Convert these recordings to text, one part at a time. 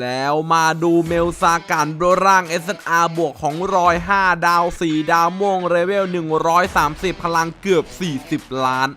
แล้วมาดูเมลซาการโบร่าง SR บวกของรอย 5 ดาว 4 ดาวม่วงเลเวล 130 พลังเกือบ 40 ล้าน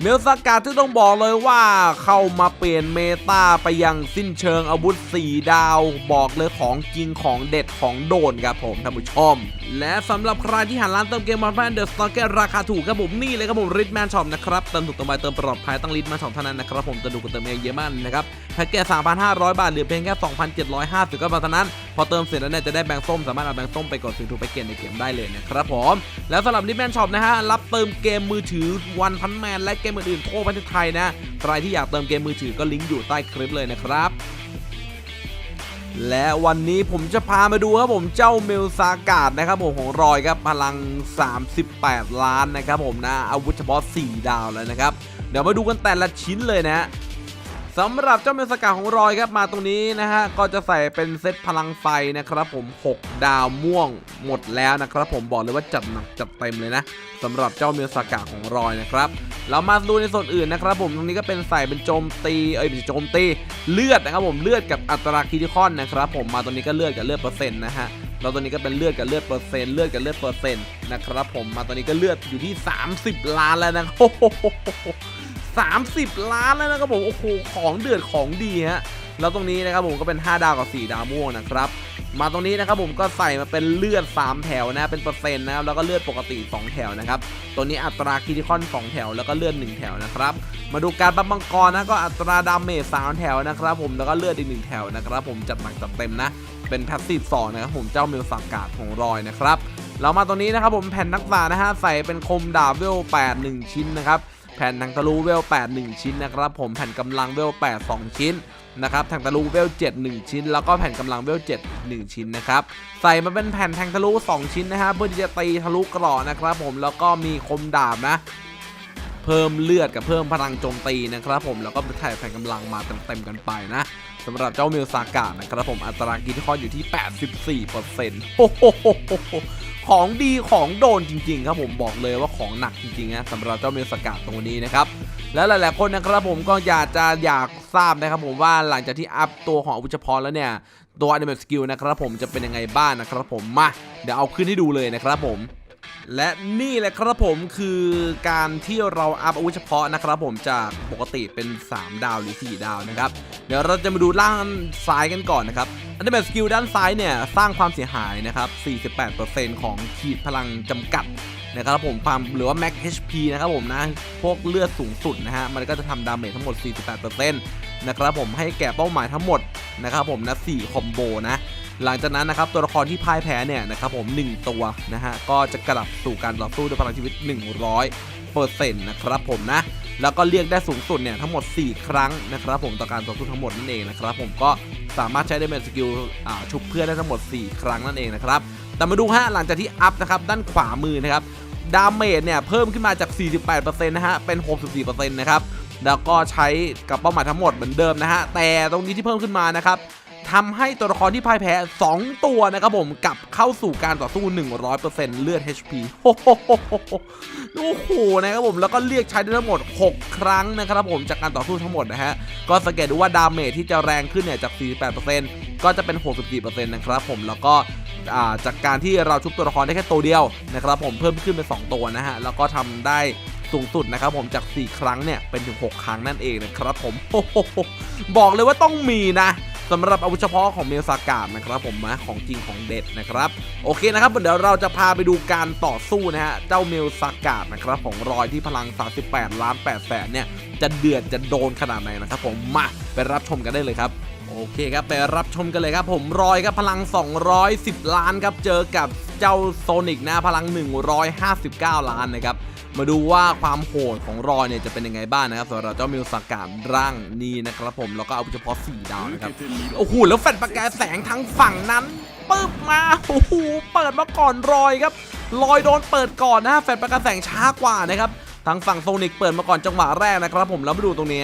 เมลซากาที่ต้องบอกเลยว่าเข้ามาเปลี่ยนเมตาไปยังสิ้นเชิงอาวุธ 4 ดาว บอกเลยของจริงของเด็ดของโดนครับผมท่านผู้ชม และสำหรับใครที่หาร้านเติมเกมมาแฟนเดอะสตอร์เกอราคาถูกครับผมนี่เลยครับผมริทแมนช็อปนะครับเติมถูกเติมไวเติมปลอดภัยต้องริทแมนช็อปเท่านั้นนะครับผมจะดูกับเติมเองเยอะมากนะครับ แพ็กเกจ3,500 บาทเหลือเพียงแค่ 2,750ก็เท่านั้น พอเติมเสร็จแล้วเนี่ยจะได้แบงค์ส้มสามารถเอาแบงค์ส้มไปกดซื้อทูไปเกมในเกมได้เลยนะครับผม แล้วสำหรับริทแมนช็อปนะฮะรับเติมเกมมือถือวันพันแมนและเกมอื่นๆทั่วประเทศไทยนะใครที่อยากเติมเกมมือถือก็ลิงก์อยู่ใต้คลิปเลยนะครับและวันนี้ผมจะพามาดูครับผมเจ้าเมลซากาดนะครับผมของรอยครับพลัง 38 ล้านนะครับผมนะอาวุธเฉพาะ 4 ดาวแล้วนะครับ เดี๋ยวมาดูกันแต่ละชิ้นเลยนะ สำหรับเจ้าเมสกาของรอยครับมาตรงนี้นะฮะก็จะใส่เป็นเซตพลังไฟนะครับผม 6 ดาวม่วงหมดแล้วนะครับผมบอกเลยว่าจัดหนักจัดเต็มเลยนะสำหรับเจ้าเมสกาของรอยนะครับเรามาดูในส่วนอื่นนะครับผมตรงนี้ก็เป็นใส่เป็นโจมตีเอ้ยไม่ใช่โจมตีเลือดนะครับผมเลือดกับอัตราคิทิคอนนะครับผมมาตรงนี้ก็เลือดกับเลือดเปอร์เซ็นต์นะฮะเราตัวนี้ก็เป็นเลือดกับเลือดเปอร์เซ็นต์เลือดกับเลือดเปอร์เซ็นต์นะครับผมมาตอนนี้ก็เลือดอยู่ที่ 30 ล้านแล้วนะโอ้โห 30 ล้านแล้วนะครับผมโอ้โหของเดือดของดีฮะแล้วตรงนี้นะครับผมก็เป็น 5 ดาวกับ 4 ดาวม่วงนะครับมาตรงนี้นะครับผมก็ใส่มาเป็นเลือด 3 แถวนะเป็นเปอร์เซ็นต์นะครับแล้วก็เลือดปกติ 2 แถวนะครับตัวนี้อัตราคิติคอน 2 แถวแล้วก็เลือด 1 แถวนะครับมาดูการบัฟมังกรนะก็อัตราดาเมจ3แถวนะครับผมแล้วก็เลือดอีก1แถวนะครับผมจัดหนักจัดเต็มนะเป็นแพสซีฟ2นะครับผมเจ้าเมลสากาดของรอยนะครับเรามาตรงนี้นะครับผมแผ่นนักษานะฮะใส่เป็นคมดาบเวล8 1 ชิ้นนะครับ แผ่นทางทะลุเวล 8 1 ชิ้นนะครับผมแผ่นกำลังเวล 8 2 ชิ้นนะครับทางทะลุเวล 7 1 ชิ้น แล้วก็แผ่นกำลังเวล 7 1 ชิ้นนะครับใส่มาเป็นแผ่นแทงทะลุ 2 ชิ้นนะฮะเพื่อที่จะตีทะลุกราะนะครับผมแล้วก็มีคมดาบนะเพิ่มเลือดกับเพิ่มพลังโจมตีนะครับผมแล้วก็ถ่ายแผ่นกำลังมาเต็มๆกันไปนะสำหรับเจ้ามิวซากะนะครับผมอัตรากินที่คออยู่ที่ 84%โอ้โห ของดีของโดนจริง ๆ ครับผมบอกเลยว่าของหนักจริงๆนะสำหรับเจ้าเมลสกัดตรงนี้นะครับแล้วหลายๆคนนะครับผมก็อยากจะอยากทราบนะครับผมว่าหลังจากที่อัพตัวของอาวุธพรแล้วเนี่ยตัว Animate Skill นะครับผมจะเป็นยังไงบ้างนะครับผมมาเดี๋ยวเอาขึ้นให้ดูเลยนะครับผม และนี่แหละครับผมคือการที่เราอัพอาวุธเฉพาะนะครับผมจากปกติเป็น 3 ดาวหรือ 4 ดาวนะครับ เดี๋ยวเราจะมาดูล่างซ้ายกันก่อนนะครับ อันนี้เป็นสกิลด้านซ้ายเนี่ย สร้างความเสียหายนะครับ 48%ของขีดพลังจำกัดนะครับผมความหรือว่า max HP นะครับผมนะ พวกเลือดสูงสุดนะฮะ มันก็จะทำดาเมจทั้งหมด 48%นะครับผมให้แก่เป้าหมายทั้งหมดนะครับผมนะ4คอมโบนะ หลังจากนั้นนะครับตัวละครที่พ่ายแพ้เนี่ยนะครับผม 1 ตัวนะฮะก็จะกลับสู่การต่อสู้ด้วยพลังชีวิต 100เปอร์เซ็นต์นะครับผมนะแล้วก็เรียกได้สูงสุดเนี่ยทั้งหมด 4 ครั้งนะครับผมต่อการต่อสู้ทั้งหมดนั่นเองนะครับผมก็สามารถใช้ได้เป็นสกิลชุบเพื่อนได้ทั้งหมด 4 ครั้งนั่นเองนะครับแต่มาดูฮะหลังจากที่อัพนะครับด้านขวามือนะครับดาเมจเนี่ยเพิ่มขึ้นมาจาก 48%นะฮะเป็น 64%นะครับแล้วก็ใช้กับเป้าหมายทั้งหมดเหมือนเดิมนะฮะแต่ตรงนี้ที่เพิ่มขึ้นมานะครับ ทำให้ตัวละครที่พ่ายแพ้ 2 ตัวนะครับผมกลับเข้าสู่การต่อสู้ 100%เลือด HP โอ้โหโอ้โหนะครับผมแล้วก็เรียกใช้ได้ทั้งหมด 6 ครั้งนะครับผมจากการต่อสู้ทั้งหมดนะฮะก็สังเกตดูว่าดาเมจที่จะแรงขึ้นเนี่ยจาก 48%ก็จะเป็น 64%นะครับผมแล้วก็จากการที่เราชุบตัวละครได้แค่ตัวเดียวนะครับผมเพิ่มขึ้นเป็น 2 ตัวนะฮะแล้วก็ทำได้สูงสุดนะครับผมจาก 4 ครั้งเนี่ยเป็นถึง 6 ครั้งนั่นเองนะครับผมบอกเลยว่าต้องมีนะ สำหรับอาวุธเฉพาะของเมลซากาบนะครับผมนะของจริงของเด็ดนะครับ โอเคนะครับเดี๋ยวเราจะพาไปดูการต่อสู้นะฮะ เจ้าเมลซากาบนะครับของรอยที่พลัง 38 ล้าน8แสนเนี่ย จะเดือดจะโดนขนาดไหนนะครับผมมาไปรับชมกันได้เลยครับโอเคครับไปรับชมกันเลยครับผมรอยครับพลัง 210 ล้านครับเจอกับ เจ้าโซนิกนะพลัง 159 ล้านนะครับ มาดูว่าความโหดของรอยเนี่ยจะเป็นยังไงบ้างนะครับสำหรับเจ้ามิวสากาดร่างนี้นะครับผมแล้วก็เอาเฉพาะ 4 ดาวนะครับ โอ้โห แล้วแฟลประกายแสงทั้งฝั่งนั้นปึ๊บมาโอ้โหเปิดมาก่อนรอยครับรอยโดนเปิดก่อนนะแฟลประกายแสงช้ากว่านะครับทางฝั่งโซนิกเปิดมาก่อนจังหวะแรกนะครับผมแล้วมาดูตรงนี้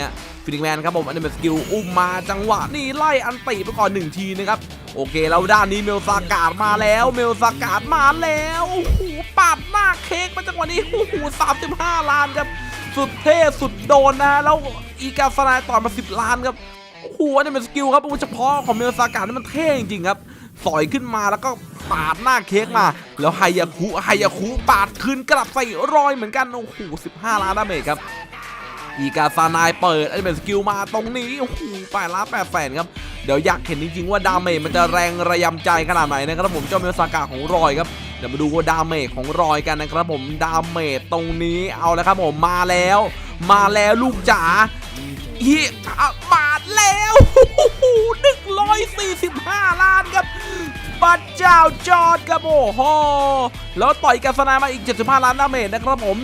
ฟินิกแมนครับผมอันนี้เป็นสกิลอุ้มมาจังหวะนี่ไล่อันติไปก่อนหนึ่งทีนะครับโอเคแล้วด้านนี้เมลซากาดมาแล้ว เมลซากาดมาแล้วโอ้โหปาดหน้าเค้กมาจังหวะนี้โอ้โห35ล้านครับสุดเท่สุดโดนนะแล้วอีกาสไนต่อมา10ล้านครับโอ้โหนี่เป็นสกิลครับโดยเฉพาะของเมลซากาดนี่มันเท่จริงๆครับสอยขึ้นมาแล้วก็ปาดหน้าเค้กมา แล้วไฮยาคุไฮยาคุปาดคืนกลับใส่รอยเหมือนกันโอ้โห15 ล้านดาเมจครับ อีกาซานายเปิดอันนี้เป็นสกิลมาตรงนี้โอ้โหแปดล้านแปดแสนครับเดี๋ยวอยากเห็นจริงๆว่าดาเมจมันจะแรงระยำใจขนาดไหนนะครับผมเจ้าเมลซากาของรอยครับเดี๋ยวมาดูว่าดาเมจของรอยกันนะครับผมดาเมจตรงนี้เอาแล้วครับผมมาแล้ว มาแล้วลูกจ๋าเฮียอะมาแล้วหนึ่งร้อยสี่สิบห้าล้านครับ บัตเจ้าจอดครับโอ้โหแล้วต่อยกัสนามาอีก 75 ล้านดาเมจนะครับผม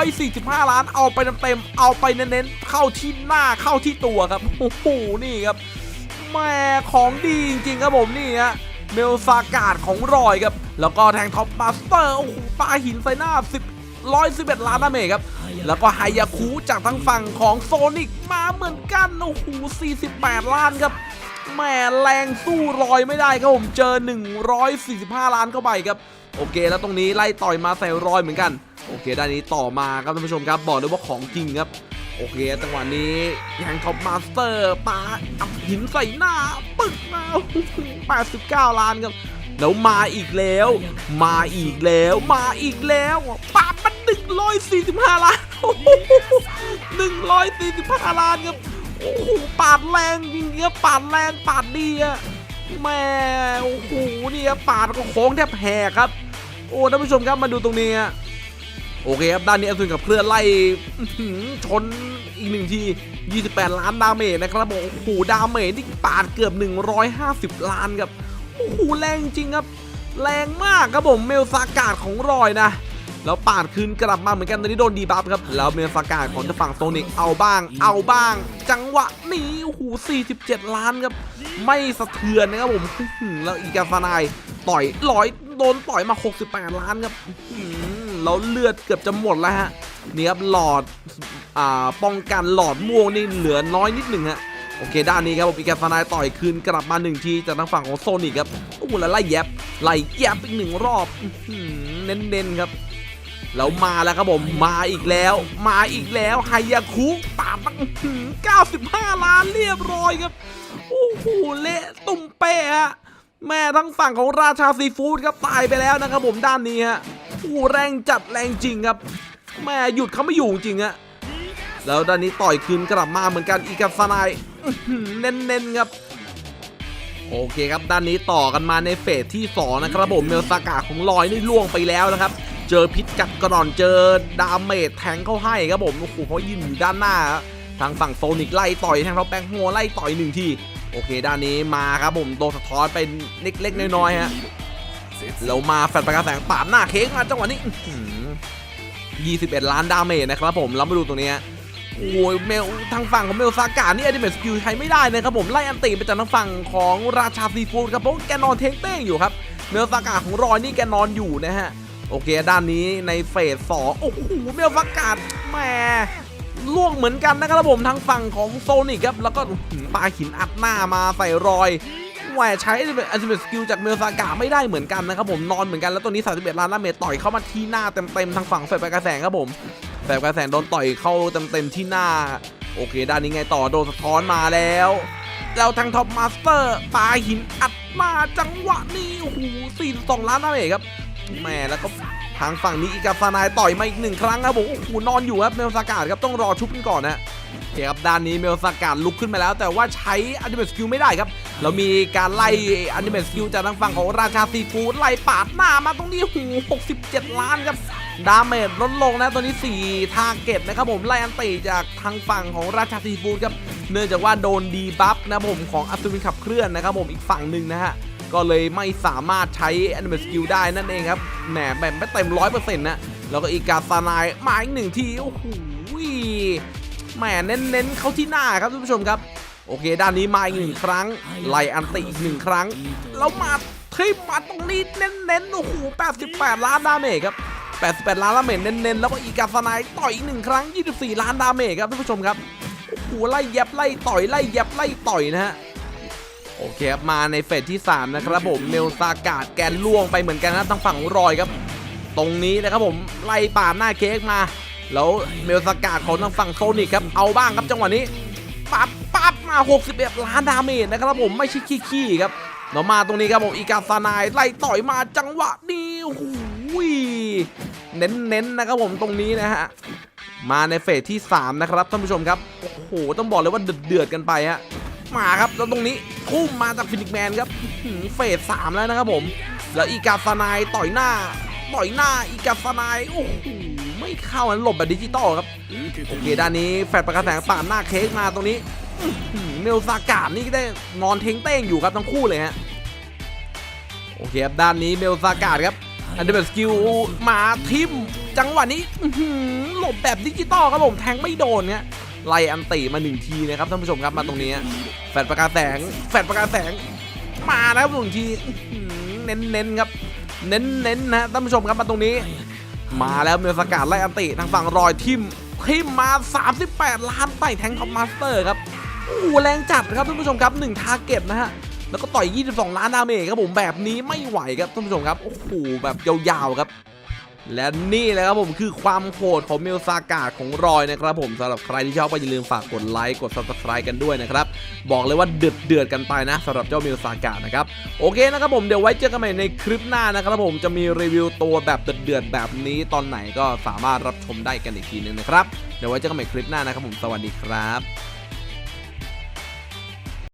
145 ล้านเอาไปเต็มๆเอาไปเน้นๆเข้าที่หน้าเข้าที่ตัวครับโอ้โหนี่ครับแม่ของดีจริงๆครับผมนี่ฮะเมลซากาดของรอยครับ แล้วก็แทงท็อปมาสเตอร์โอ้โหปาหินใส่หน้า 10 111 ล้านดาเมจครับ แล้วก็ไฮยาคุจากทั้งฝั่งของโซนิกมาเหมือนกัน โอ้โห 48 ล้านครับ แม่แรงสู้รอยไม่ได้ครับผมเจอ 145 ล้านเข้าไปครับ โอเค แล้วตรงนี้ไล่ต่อยมาใส่รอยเหมือนกัน โอเคด้านนี้ต่อมาครับท่านผู้ชมครับบอกเลยว่าของจริงครับโอเคจังหวะนี้แทงท็อปมาสเตอร์ปาอับหินใส่หน้าปึกมา89 ล้านครับแล้วมาอีกแล้ว มาอีกแล้ว มาอีกแล้วปาดมัน145ล้านโอ้โห145ล้านครับ โอ้โหปาดแรงจริงๆครับปาดแรงปาดดีอะแม่โอ้โหนี่ครับปาดก็โค้งแทบแหกครับ โอ้ท่านผู้ชมครับมาดูตรงนี้อะโอเคครับด้านนี้อสุนกับเคลื่อนไล่ชนอีกหนึ่งที 28 ล้านดาเมจนะครับผมโอ้โหดาเมจนี่ปาดเกือบ 150 ล้านครับโอ้โหแรงจริงครับ แรงมากครับผมเมลซากาดของรอยนะ แล้วปาดคืนกลับมาเหมือนกันตอนนี้โดนดีบัฟครับ แล้วเมลซากาดของจะฝั่งโซนิกเอาบ้าง เอาบ้าง จังหวะนี้โอ้โห47 ล้านครับ ไม่สะเทือนนะครับผมแล้วอีกาฟานายต่อยร้อยโดนต่อยมา 68 ล้านครับแล้วเลือดเกือบจะหมดแล้วฮะนี่ครับหลอดอ่าป้องกันหลอดม่วงนี่เหลือน้อยนิดหนึ่งฮะโอเคด้านนี้ครับผมอีกาฟานายต่อยคืนกลับมาหนึ่งทีจากทางฝั่งของโซนิกครับโอ้โหแล้วไล่แยบไล่แยบอีกหนึ่งรอบเน้นๆครับ แล้วมาแล้วครับผมมาอีกแล้ว มาอีกแล้วไฮยาคุปาดตั้งอื้อหือ95 ล้านเรียบร้อยครับโอ้โหเละตุ่มเป๊ะฮะแม่ทั้งฝั่งของราชาซีฟู้ดครับตายไปแล้วนะครับผมด้านนี้ฮะโอ้แรงจัดแรงจริงครับแม่หยุดเขาไม่อยู่จริงฮะแล้วด้านนี้ต่อยคืนกลับมาเหมือนกันอีกาซานายเน้นๆครับโอเคครับด้านนี้ต่อกันมาในเฟสที่ 2 นะครับผมเมลซากาของลอยนี่ล่วงไปแล้วนะครับ เจอพิษกัดกระดอนเจอดาเมจแทงเข้าให้ครับผมโอ้โหเขายืนอยู่ด้านหน้า ทางฝั่งโซนิกไล่ต่อยแทงเราแบงหัวไล่ต่อยหนึ่งทีโอเคด้านนี้มาครับผมโดนสะท้อนไปเล็กๆน้อยๆฮะแล้วมาแฟนประกาแสงปาดหน้าเค้กมาจังหวะนี้อื้อหือ21 ล้านดาเมจนะครับผมแล้วมาดูตรงนี้โอ้ยเมลทางฝั่งของเมลซากานี่อดิเมสกิลใช้ไม่ได้นะครับผมไล่อันติไปจากทางฝั่งของราชาซีฟูดครับเพราะว่าแกนอนเทงเต้งอยู่ครับเมลซากาของรอยนี่แกนอนอยู่นะฮะ โอเค ด้านนี้ในเฟสสองโอ้โหเมลซากกาแหมล่วงเหมือนกันนะครับผมทางฝั่งของโซนิกครับ แล้วก็อื้อหือปาหินอัดหน้ามาใส่รอยแหวใช้อัลติเมทสกิลจากเมลซากาไม่ได้เหมือนกันนะครับผมนอนเหมือนกันแล้วตัวนี้31ล้านดาเมจต่อยเข้ามาที่หน้าเต็มๆทางฝั่งแฟร์กระแสงครับผมแบบกระแสงโดนต่อยเข้าเต็มๆที่หน้า โอเค ด้านนี้ไงต่อโดนสะท้อนมาแล้วแล้วทางท็อปมาสเตอร์ปาหินอัดมาจังหวะนี้โอ้โห42ล้านนะเอกครับ แหมแล้วก็ทางฝั่งนี้อีกาฟานายต่อยมาอีกหนึ่งครั้งครับผมโอ้โหนอนอยู่ครับเมลสากาดครับต้องรอชุบกันก่อนนะโอเคครับด้านนี้เมลสากาดลุกขึ้นมาแล้ว แต่ว่าใช้อันดิเมทสกิลไม่ได้ครับแล้วมีการไล่อันดิเมทสกิลจากทางฝั่งของราชาซีฟูดไล่ปาดหน้ามาตรงนี้โอ้โห67 ล้านครับดาเมจลดลงนะตัวนี้4ทาร์เก็ตนะครับผมไล่อันติจากทางฝั่งของราชาซีฟูดครับเนื่องจากว่าโดนดีบัฟนะผมของอัศวินขับเคลื่อนนะครับผมอีกฝั่งหนึ่งนะฮะ ก็เลยไม่สามารถใช้แอนิเม s สกิลได้นั่นเองครับ แหมแบบไม่เต็มร้อยเปอร์เซ็นต์นะ แล้วก็อีกาซานายมาอีกหนึ่งที โอ้โหแหมเน้นๆเข้าที่หน้าครับท่านผู้ชมครับ โอเค ด้านนี้มาอีกหนึ่งครั้ง ไล่อันติอีกหนึ่งครั้ง แล้วมาทิมมาตรงนี้เน้นๆ โอ้โห 88 ล้านดาเมจครับ 88 ล้านดาเมจเน้นๆ แล้วก็อีกาสนายต่อยอีกหนึ่งครั้ง 24 ล้านดาเมจครับท่านผู้ชมครับ โอ้โห ไล่เย็บไล่ต่อยไล่เย็บไล่ต่อยนะฮะ โอเคครับมาในเฟสที่ 3 นะครับผมเมลซากาดแกนล่วงไปเหมือนกันนะทางฝั่งรอยครับ ตรงนี้นะครับผมไล่ปาดหน้าเค้กมา แล้วเมลสากาดของทางฝั่งโซนิกครับเอาบ้างครับจังหวะนี้ปั๊บปับมา 61 ล้านดาเมจนะครับผมไม่ใช่ขี้ๆครับเนามาตรงนี้ครับผมอีกาซานายไล่ต่อยมาจังหวะนี้โอ้โหเน้นๆนะครับผมตรงนี้นะฮะมาในเฟสที่ 3 นะครับท่านผู้ชมครับโอ้โหต้องบอกเลยว่าเดือดๆกันไปฮะมาครับแล้วตรงนี้ ทุ่มมาจากฟินิกแมนครับเฟสสามแล้วนะครับผม แล้วอีกาซานายต่อยหน้า ต่อยหน้าอีกาซานายโอ้โหไม่เข้านหลบแบบดิจิตอลครับโอเคด้านนี้แฟดประกาแสงปาดหน้าเค้กมาตรงนี้เมลซากาดนี่ได้นอนเทงเต้งอยู่ครับทั้งคู่เลยฮะโอเคครับด้านนี้เมลซากาดครับอันเดอร์สกิลมาทิมจังหวะนี้อื้อหือหลบแบบดิจิตอลครับผมแทงไม่โดนเนี่ย ไล่อันติมาหนึ่งทีนะครับท่านผู้ชมครับมาตรงนี้แฟดประกาแสงแฟดประกาแสงมาแล้วหนึ่งทีเน้นๆครับ เน้นๆนะท่านผู้ชมครับมาตรงนี้ มาแล้วเมลสกาดไล่อันติทางฝั่งรอยทิมทิมมา 38 ล้านไต่แทงท็อปมาสเตอร์ครับโอ้โหแรงจัดครับท่านผู้ชมครับ1ทาร์เก็ตนะฮะแล้วก็ต่อย 22 ล้านดาเมจครับผมแบบนี้ไม่ไหวครับท่านผู้ชมครับโอ้โหแบบยาวๆครับ และนี่แหละครับผมคือความโหดของเมลซากาของรอยนะครับผมสำหรับใครที่ชอบก็อย่าลืมฝากกดไลค์กด subscribe กันด้วยนะครับ บอกเลยว่าเดือดเดือดกันไปนะสำหรับเจ้าเมลซากานะครับ โอเคนะครับผมเดี๋ยวไว้เจอกันใหม่ในคลิปหน้านะครับผมจะมีรีวิวตัวแบบเดือดๆแบบนี้ตอนไหนก็สามารถรับชมได้กันอีกทีนึงนะครับเดี๋ยวไว้เจอกันใหม่คลิปหน้านะครับผมสวัสดีครับ